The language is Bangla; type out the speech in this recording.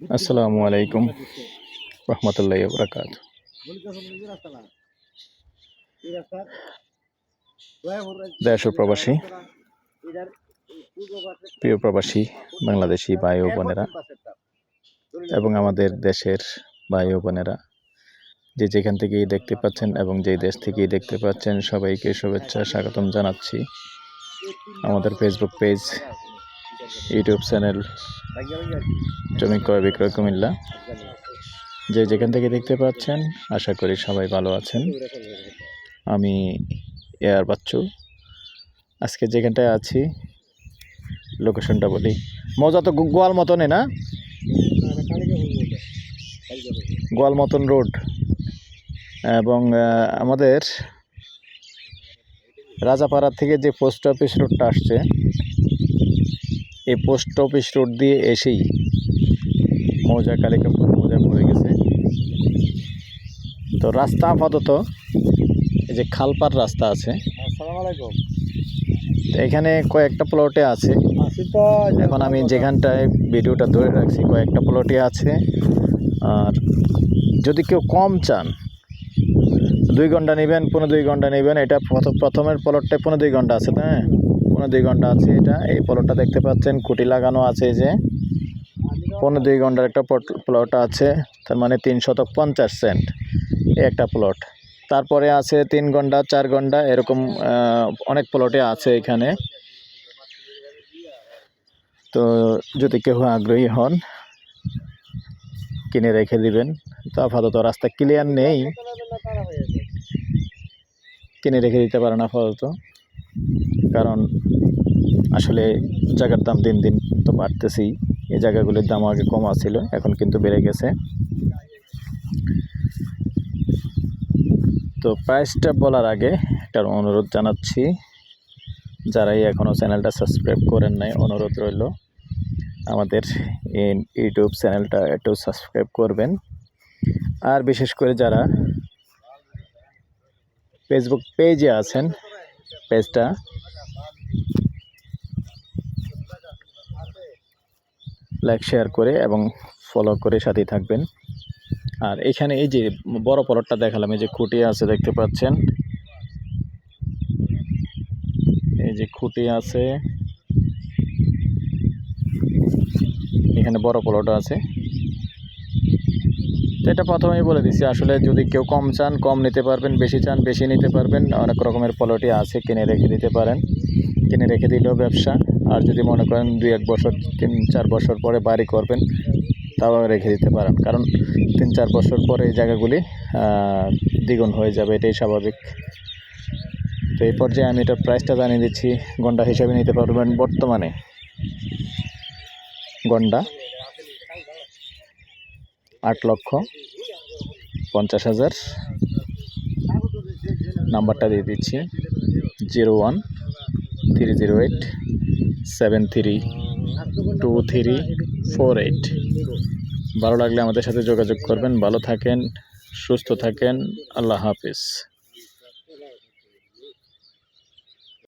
আসসালামু আলাইকুম। রহমতুল্লাহ বরকাত। দেশ ও প্রবাসী। প্রিয় প্রবাসী বাংলাদেশি ভাই ও বোনেরা এবং আমাদের দেশের ভাই ও বোনেরা যে যেখান থেকেই দেখতে পাচ্ছেন এবং যে দেশ থেকেই দেখতে পাচ্ছেন সবাইকে শুভেচ্ছা স্বাগতম জানাচ্ছি। আমাদের ফেসবুক পেজ ইউটিউব চ্যানেল জমি ক্রয় বিক্রয় কুমিল্লা। যে যেখান থেকে দেখতে পাচ্ছেন, আশা করি সবাই ভালো আছেন। আমি এয়ার বাচ্চু। আজকে যেখানটায় আছি লোকেশনটা বলি। মজা তো গোয়াল মতনই না? গোয়াল মতন রোড এবং আমাদের রাজাপাড়া থেকে যে পোস্ট অফিস রোডটা আসছে এই পোস্ট অফিস রোড দিয়ে এসেই মৌজা কালিকাপুর মৌজা পড়ে গেছে। তো রাস্তা আপাতত এই যে খালপার রাস্তা আছে। এখানে কয়েকটা প্লটে আছে। এখন আমি যেখানটায় ভিডিওটা ধরে রাখছি কয়েকটা প্লটে আছে। আর যদি কেউ কম চান দুই ঘণ্টা নেবেন পনেরো দুই ঘণ্টা নেবেন। এটা প্রথ- প্রথমের প্লটটায় পনেরো দুই ঘণ্টা আছে না? পনেরো দুই ঘণ্টা আছে এটা। এই পলটটা দেখতে পাচ্ছেন, কুটি লাগানো আছে যে। পনেরো দুই ঘণ্টার একটা প্লট আছে, তার মানে তিন শতক পঞ্চাশ সেন্ট একটা প্লট তারপরে আছে তিন ঘণ্টা, চার ঘণ্টা, এরকম অনেক প্লটে আছে এখানে। তো যদি কেউ আগ্রহী হন, কিনে রেখে দিবেন। তো আপাতত রাস্তা ক্লিয়ার নেই। কিনে রেখে দিতে পারেন আপাতত। কারণ আসলে জায়গার দাম দিন দিন তো বাড়তেছেই। এই জায়গাগুলির দাম আগে কম ছিল এখন কিন্তু বেড়ে গেছে। তো প্রাইসটা বলার আগে একটা অনুরোধ জানাচ্ছি, যারাই এখনও চ্যানেলটা সাবস্ক্রাইব করেন নাই, অনুরোধ রইল আমাদের ইউটিউব চ্যানেলটা একটু সাবস্ক্রাইব করবেন। আর বিশেষ করে যারা ফেসবুক পেজে আছেন পেজটা লাইক শেয়ার করে এবং ফলো করে সাথেই থাকবেন। আর এখানে এই যে বড় পলটটা দেখালাম, এই যে খুঁটি আছে দেখতে পাচ্ছেন। এই যে খুঁটি আছে। এখানে বড় প্লট আছে। তো এটা প্রথমেই বলে দিচ্ছি আসলে যদি কেউ কম চান, কম নিতে পারবেন, বেশি চান, বেশি নিতে পারবেন, অনেক রকমের প্লটই আছে, কিনে রেখে দিতে পারেন। কিনে রেখে দিলেও ব্যবসা, আর যদি মনে করেন দুই এক বছর, তিন চার বছর পরে বাড়ি করবেন, তাও রেখে দিতে পারেন। কারণ তিন চার বছর পরে এই জায়গাগুলি দ্বিগুণ হয়ে যাবে, এটাই স্বাভাবিক। তো এই পর্যায়ে আমি এটার প্রাইসটা জানিয়ে দিচ্ছি গন্ডা হিসাবে নিতে পারবেন বর্তমানে। গন্ডা আট লক্ষ পঞ্চাশ হাজার। নাম্বারটা দিয়ে দিচ্ছি, zero one three zero eight seven three two three four eight. ভালো লাগলে আমাদের সাথে যোগাযোগ করবেন। ভালো থাকেন, সুস্থ থাকেন। আল্লাহ হাফিজ।